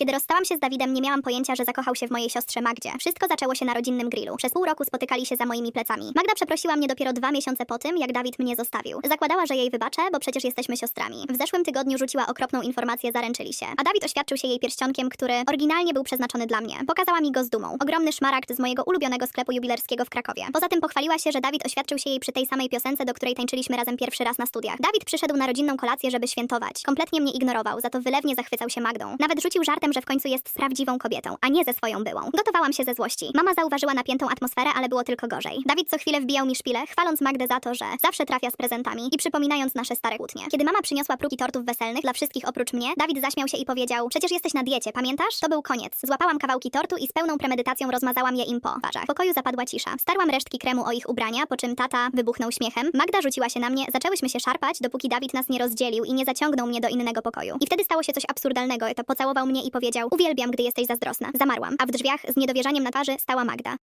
Kiedy rozstałam się z Dawidem, nie miałam pojęcia, że zakochał się w mojej siostrze Magdzie. Wszystko zaczęło się na rodzinnym grillu. Przez pół roku spotykali się za moimi plecami. Magda przeprosiła mnie dopiero dwa miesiące po tym, jak Dawid mnie zostawił. Zakładała, że jej wybaczę, bo przecież jesteśmy siostrami. W zeszłym tygodniu rzuciła okropną informację, zaręczyli się. A Dawid oświadczył się jej pierścionkiem, który oryginalnie był przeznaczony dla mnie. Pokazała mi go z dumą. Ogromny szmaragd z mojego ulubionego sklepu jubilerskiego w Krakowie. Poza tym pochwaliła się, że Dawid oświadczył się jej przy tej samej piosence, do której tańczyliśmy razem pierwszy raz na studiach. Dawid przyszedł na rodzinną kolację, żeby świętować. Kompletnie mnie ignorował, za to wylewnie zachwycał się Magdą. Nawet rzucił żartem, że w końcu jest prawdziwą kobietą, a nie ze swoją byłą. Gotowałam się ze złości. Mama zauważyła napiętą atmosferę, ale było tylko gorzej. Dawid co chwilę wbijał mi szpilę, chwaląc Magdę za to, że zawsze trafia z prezentami i przypominając nasze stare kłótnie. Kiedy mama przyniosła próbki tortów weselnych dla wszystkich oprócz mnie, Dawid zaśmiał się i powiedział: Przecież jesteś na diecie, pamiętasz? To był koniec. Złapałam kawałki tortu i z pełną premedytacją rozmazałam je im po twarzach. W pokoju zapadła cisza. Starłam resztki kremu o ich ubrania, po czym tata wybuchnął śmiechem. Magda rzuciła się na mnie, zaczęłyśmy się szarpać, dopóki Dawid nas nie rozdzielił i nie zaciągnął mnie do innego pokoju. I wtedy stało się coś absurdalnego. To pocałował mnie i powiedział: Uwielbiam, gdy jesteś zazdrosna. Zamarłam, a w drzwiach z niedowierzaniem na twarzy stała Magda.